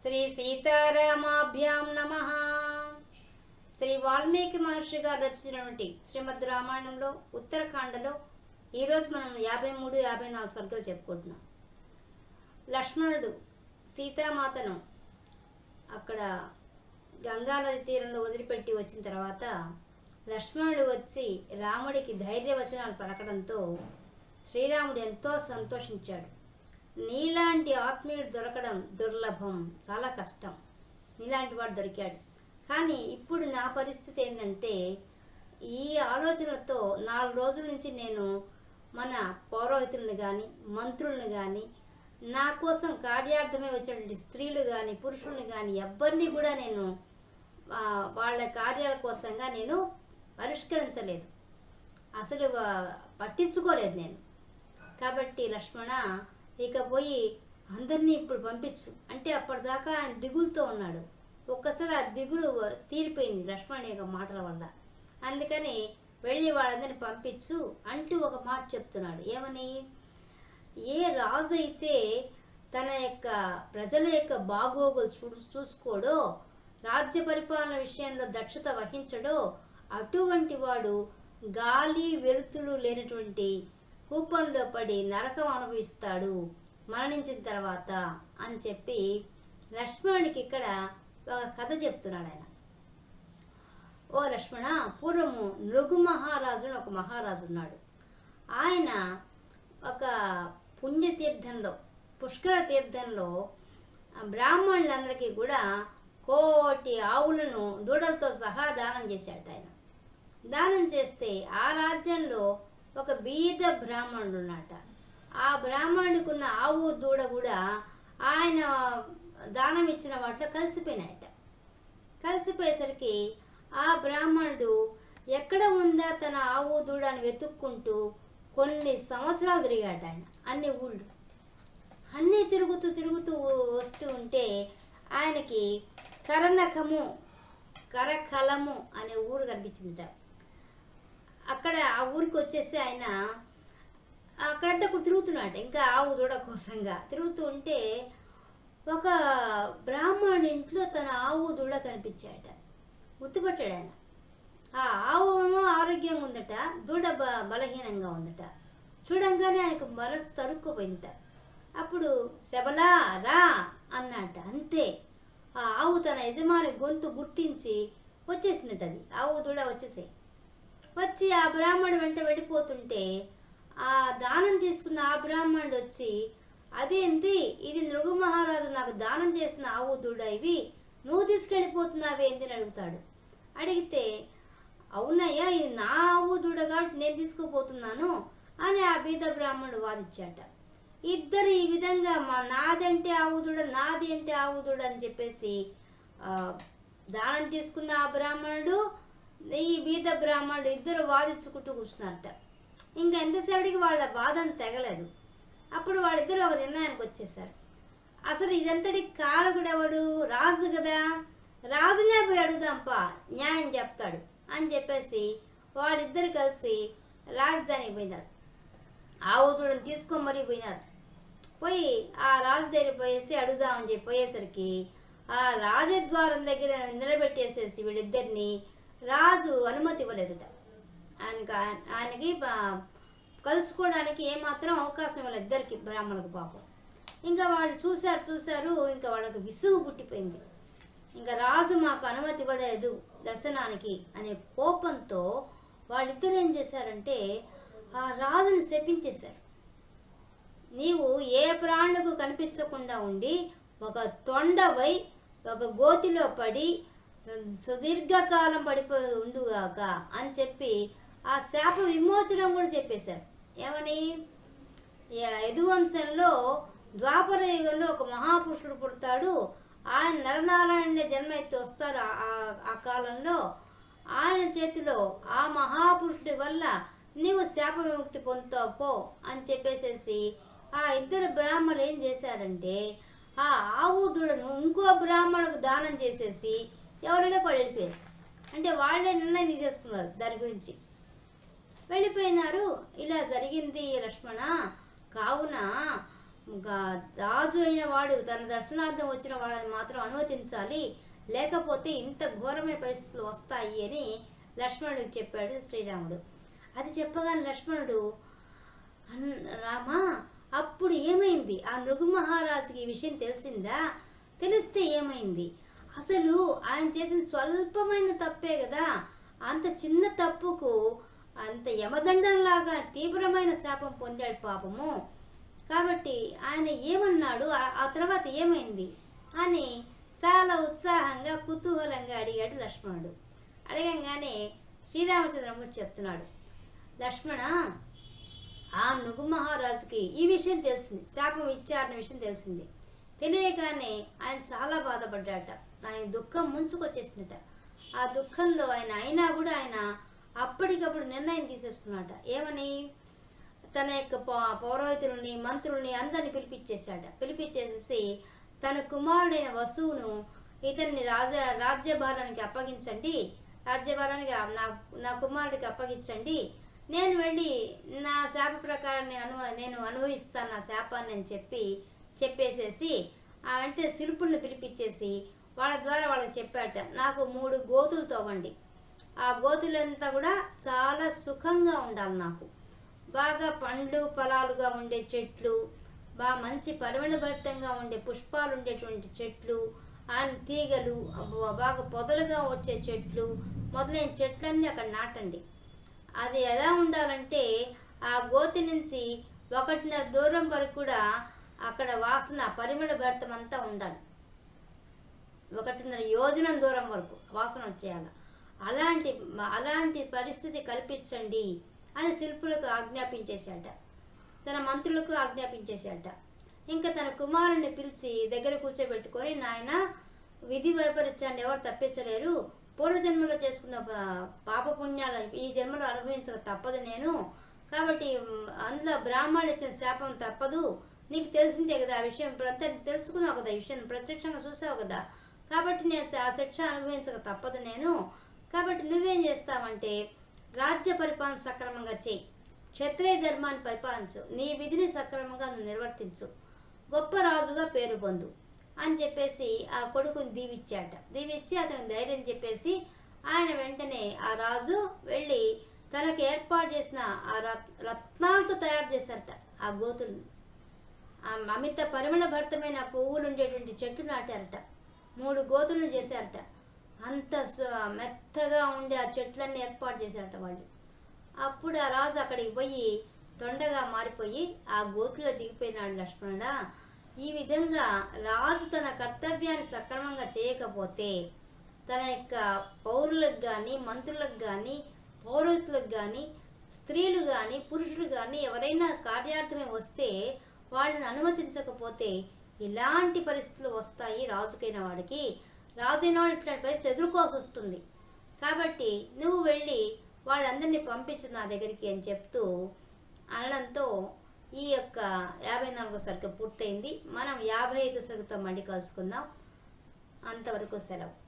శ్రీ సీతారామాభ్యాం నమ. శ్రీ వాల్మీకి మహర్షి గారు రచించినటువంటి శ్రీమద్ రామాయణంలో ఉత్తరాఖండలో ఈరోజు మనం యాభై మూడు యాభై నాలుగు సర్గలు చెప్పుకుంటున్నాం. లక్ష్మణుడు సీతామాతను అక్కడ గంగానది తీరంలో వదిలిపెట్టి వచ్చిన తర్వాత లక్ష్మణుడు వచ్చి రాముడికి ధైర్యవచనాలు పలకడంతో శ్రీరాముడు ఎంతో సంతోషించాడు. నీలాంటి ఆత్మీయుడు దొరకడం దుర్లభం చాలా కష్టం. నీలాంటి వాడు దొరికాడు. కానీ ఇప్పుడు నా పరిస్థితి ఏంటంటే ఈ ఆలోచనతో నాలుగు రోజుల నుంచి నేను మన పౌరోహితులను కానీ మంత్రులను కానీ నా కోసం కార్యార్థమై వచ్చినటువంటి స్త్రీలు కానీ పురుషులను కానీ ఎవ్వరిని కూడా నేను వాళ్ళ కార్యాల కోసంగా నేను పరిష్కరించలేదు. అసలు పట్టించుకోలేదు నేను. కాబట్టి లక్ష్మణ ఇక పోయి అందరినీ ఇప్పుడు పంపించు. అంటే అప్పటిదాకా ఆయన దిగులుతో ఉన్నాడు. ఒక్కసారి ఆ దిగులు తీరిపోయింది లక్ష్మణ్ యొక్క మాటల వల్ల. అందుకని వెళ్ళి వాళ్ళందరినీ పంపించు అంటూ ఒక మాట చెప్తున్నాడు. ఏమని? ఏ రాజు అయితే తన యొక్క ప్రజల యొక్క బాగోగులు చూ చూసుకోడో రాజ్య పరిపాలన విషయంలో దక్షత వహించడో అటువంటి వాడు గాలి వెలుతురు లేనటువంటి కూపంలో పడి నరకం అనుభవిస్తాడు. మరణించిన తర్వాత అని చెప్పి లక్ష్మణుడికి ఇక్కడ ఒక కథ చెప్తున్నాడు ఆయన. ఓ లక్ష్మణ పూర్వము నృగు మహారాజు ఒక మహారాజు ఉన్నాడు. ఆయన ఒక పుణ్యతీర్థంలో పుష్కర తీర్థంలో బ్రాహ్మణులందరికీ కూడా కోటి ఆవులను దూడలతో సహా దానం చేశాడు ఆయన. దానం చేస్తే ఆ రాజ్యంలో ఒక బీద బ్రాహ్మణుడు ఉన్నట ఆ బ్రాహ్మణుడికి ఉన్న ఆవు దూడ కూడా ఆయన దానం ఇచ్చిన వాటిలో కలిసిపోయినాయట. కలిసిపోయేసరికి ఆ బ్రాహ్మణుడు ఎక్కడ ఉందా తన ఆవు దూడని వెతుక్కుంటూ కొన్ని సంవత్సరాలు తిరిగాడు ఆయన. అన్ని ఊళ్ళు. అన్నీ తిరుగుతూ తిరుగుతూ వస్తూ ఉంటే ఆయనకి కరణకము కరకలము అనే ఊరు కనిపించిందిట. అక్కడ ఆ ఊరికి వచ్చేసి ఆయన అక్కడంతా ఇప్పుడు తిరుగుతున్నాడు ఇంకా ఆవు దూడ కోసంగా తిరుగుతూ ఉంటే ఒక బ్రాహ్మణుడి ఇంట్లో తన ఆవు దూడ కనిపించాయట గుర్తుపట్టాడు ఆయన. ఆ ఆవు ఏమో ఆరోగ్యంగా ఉందట దూడ బ బలహీనంగా ఉందట. చూడంగానే ఆయనకు మనసు తరుక్కుపోయిందట. అప్పుడు శబలా రా అన్నట అంతే. ఆ ఆవు తన యజమాని గొంతు గుర్తించి వచ్చేసింది అది. ఆవు దూడ వచ్చేసాయి. వచ్చి ఆ బ్రాహ్మణుడు వెంట వెళ్ళిపోతుంటే ఆ దానం తీసుకున్న ఆ బ్రాహ్మణుడు వచ్చి అదేంటి ఇది నృగు మహారాజు నాకు దానం చేసిన ఆవు దూడ ఇవి. నువ్వు తీసుకెళ్ళిపోతున్నావేంది అని అడుగుతాడు. అడిగితే అవునయ్యా ఇది నా ఆవు దూడ కాబట్టి నేను తీసుకుపోతున్నాను అని ఆ బీద బ్రాహ్మణుడు వాదించాట. ఇద్దరు ఈ విధంగా మా నాదంటే ఆవు దూడ నాది అంటే ఆవు దూడ అని చెప్పేసి దానం తీసుకున్న ఆ బ్రాహ్మణుడు ఈ బీద బ్రాహ్మణుడు ఇద్దరు వాదించుకుంటూ కూర్చున్నారట. ఇంకా ఎంతసేపటికి వాళ్ళ బాధను తెగలేదు. అప్పుడు వాళ్ళిద్దరు ఒక నిర్ణయానికి వచ్చేసారు అసలు ఇదంతటి కాలకుడు ఎవడు? రాజు కదా. రాజునే పోయి అడుగుదాంపా న్యాయం చెప్తాడు అని చెప్పేసి వాడిద్దరు కలిసి రాజధానికి పోయినారు. ఆవు దూడని తీసుకొని మరీ పోయినారు. పోయి ఆ రాజు దగ్గర పోయేసి అడుగుదామని చెప్పి పోయేసరికి ఆ రాజద్వారం దగ్గర నిలబెట్టేసేసి వీళ్ళిద్దరిని రాజు అనుమతి ఇవ్వలేదుట. ఆయనకి ఆయనకి కలుసుకోవడానికి ఏమాత్రం అవకాశం ఇవ్వలేదు. ఇద్దరికి బ్రాహ్మణులకు పాపం. ఇంకా వాళ్ళు చూశారు చూశారు ఇంకా వాళ్ళకి విసుగు పుట్టిపోయింది. ఇంకా రాజు మాకు అనుమతి ఇవ్వలేదు దర్శనానికి అనే కోపంతో వాళ్ళిద్దరు ఏం చేశారంటే ఆ రాజుని శపించేశారు. నీవు ఏ ప్రాణులకు కనిపించకుండా ఉండి ఒక తొండవై ఒక గోతిలో పడి సుదీర్ఘకాలం పడిపోయి ఉండుగాక అని చెప్పి ఆ శాప విమోచనం కూడా చెప్పేశారు. ఏమని? యదువంశంలో ద్వాపర యుగంలో ఒక మహాపురుషుడు పుడతాడు. ఆయన నరనారాయణ జన్మ అయితే వస్తారు ఆ- ఆ- ఆ కాలంలో. ఆయన చేతిలో ఆ మహాపురుషుడి వల్ల నీవు శాప విముక్తి పొందుతావు పో అని చెప్పేసేసి ఆ ఇద్దరు బ్రాహ్మణులు ఏం చేశారంటే ఆ ఆవు దూడను ఇంకో బ్రాహ్మణుకు దానం చేసేసి ఎవరైనా పడి వెళ్ళిపోయారు అంటే వాళ్ళే నిర్ణయం చేసుకున్నారు దాని గురించి. వెళ్ళిపోయినారు. ఇలా జరిగింది లక్ష్మణ. కావున రాజు అయిన వాడు తన దర్శనార్థం వచ్చిన వాళ్ళని మాత్రం అనుమతించాలి. లేకపోతే ఇంత ఘోరమైన పరిస్థితులు వస్తాయి అని లక్ష్మణుడికి చెప్పాడు శ్రీరాముడు. అది చెప్పగానే లక్ష్మణుడు అన్ రామా అప్పుడు ఏమైంది? ఆ మృగు మహారాజుకి ఈ విషయం తెలిసిందా? తెలిస్తే ఏమైంది? అసలు ఆయన చేసిన స్వల్పమైన తప్పే కదా. అంత చిన్న తప్పుకు అంత యమదండంలాగా తీవ్రమైన శాపం పొందాడు పాపము. కాబట్టి ఆయన ఏమన్నాడు? ఆ- తర్వాత ఏమైంది? అని చాలా ఉత్సాహంగా కుతూహలంగా అడిగాడు లక్ష్మణుడు. అడగంగానే శ్రీరామచంద్రముడు చెప్తున్నాడు. లక్ష్మణ ఆ నుగు మహారాజుకి ఈ విషయం తెలిసింది. శాపం ఇచ్చారన్న విషయం తెలిసింది. తెలియగానే ఆయన చాలా బాధపడ్డాట ఆయన దుఃఖం ముంచుకొచ్చేసిందట. ఆ దుఃఖంలో ఆయన అయినా కూడా ఆయన అప్పటికప్పుడు నిర్ణయం తీసేసుకున్నాట ఏమని? తన యొక్క పౌరోహితుల్ని మంత్రుల్ని అందరిని పిలిపించేశాడ పిలిపించేసేసి తన కుమారుడైన వసువును ఇతన్ని రాజ రాజ్యభారానికి అప్పగించండి. రాజ్యభారానికి నా నా కుమారుడికి అప్పగించండి. నేను వెళ్ళి నా శాప ప్రకారం నేను అను నేను అనుభవిస్తాను నా శాపాన్ని అని చెప్పి చెప్పేసేసి ఆ అంటే శిల్పుల్ని పిలిపించేసి వాళ్ళ ద్వారా వాళ్ళకి చెప్పాట నాకు మూడు గోతులు తవ్వండి. ఆ గోతులంతా కూడా చాలా సుఖంగా ఉండాలి నాకు. బాగా పండ్లు ఫలాలుగా ఉండే చెట్లు బాగా మంచి పరిమళభరితంగా ఉండే పుష్పాలు ఉండేటువంటి చెట్లు ఆ తీగలు బాగా పొదలుగా వచ్చే చెట్లు మొదలైన చెట్లన్నీ అక్కడ నాటండి. అది ఎలా ఉండాలంటే ఆ గోతి నుంచి ఒకటిన్నర దూరం వరకు కూడా అక్కడ వాసన పరిమళ భరితం అంతా ఉండాలి. ఒకటిన్నర యోజనం దూరం వరకు వాసన వచ్చేయాలి. అలాంటి అలాంటి పరిస్థితి కల్పించండి అని శిల్పులకు ఆజ్ఞాపించేశాట. తన మంత్రులకు ఆజ్ఞాపించేశాట. ఇంకా తన కుమారుణ్ణి పిలిచి దగ్గర కూర్చోబెట్టుకొని నాయన విధి వైపరీత్యాన్ని ఎవరు తప్పించలేరు. పూర్వజన్మలో చేసుకున్న పాపపుణ్యాలు ఈ జన్మలో అనుభవించక తప్పదు నేను. కాబట్టి అందులో బ్రాహ్మణుడు ఇచ్చిన శాపం తప్పదు. నీకు తెలిసిందే కదా ఆ విషయం. అంతా తెలుసుకున్నావు కదా ఈ విషయం ప్రత్యక్షంగా చూసావు కదా. కాబట్టి నేను ఆ శిక్ష అనుభవించక తప్పదు నేను. కాబట్టి నువ్వేం చేస్తావంటే రాజ్య పరిపాలన సక్రమంగా చేయి. క్షత్రియ ధర్మాన్ని పరిపాలించు. నీ విధిని సక్రమంగా నువ్వు నిర్వర్తించు. గొప్ప రాజుగా పేరు పొందు. అని చెప్పేసి ఆ కొడుకుని దీవిచ్చాట. దీవిచ్చి అతను ధైర్యం చెప్పేసి ఆయన వెంటనే ఆ రాజు వెళ్ళి తనకు ఏర్పాటు చేసిన ఆ రత్ రత్నాలతో తయారు చేశారట ఆ గోతులను. ఆ అమిత పరిమళ భరితమైన పువ్వులు ఉండేటువంటి చెట్లు నాటారట. మూడు గోతులను చేశారట. అంత మెత్తగా ఉండే ఆ చెట్లన్నీ ఏర్పాటు చేశారట వాళ్ళు. అప్పుడు ఆ రాజు అక్కడికి పోయి తొండగా మారిపోయి ఆ గోతులో దిగిపోయినాడు లక్ష్మణుడా. ఈ విధంగా రాజు తన కర్తవ్యాన్ని సక్రమంగా చేయకపోతే తన యొక్క పౌరులకు కానీ మంత్రులకు కానీ పౌరోహితులకు కానీ స్త్రీలు కానీ పురుషులు కానీ ఎవరైనా కార్యార్థమే వస్తే వాళ్ళని అనుమతించకపోతే ఇలాంటి పరిస్థితులు వస్తాయి రాజుకైన వాడికి? రాజైన వాడు ఇట్లాంటి పరిస్థితులు ఎదుర్కోవాల్సి వస్తుంది. కాబట్టి నువ్వు వెళ్ళి వాళ్ళందరినీ పంపించు నా దగ్గరికి అని చెప్తూ అనడంతో ఈ యొక్క యాభై నాలుగో సరుకు పూర్తయింది. మనం యాభై ఐదు సరుకుతో మళ్ళీ కలుసుకుందాం. అంతవరకు సెలవు.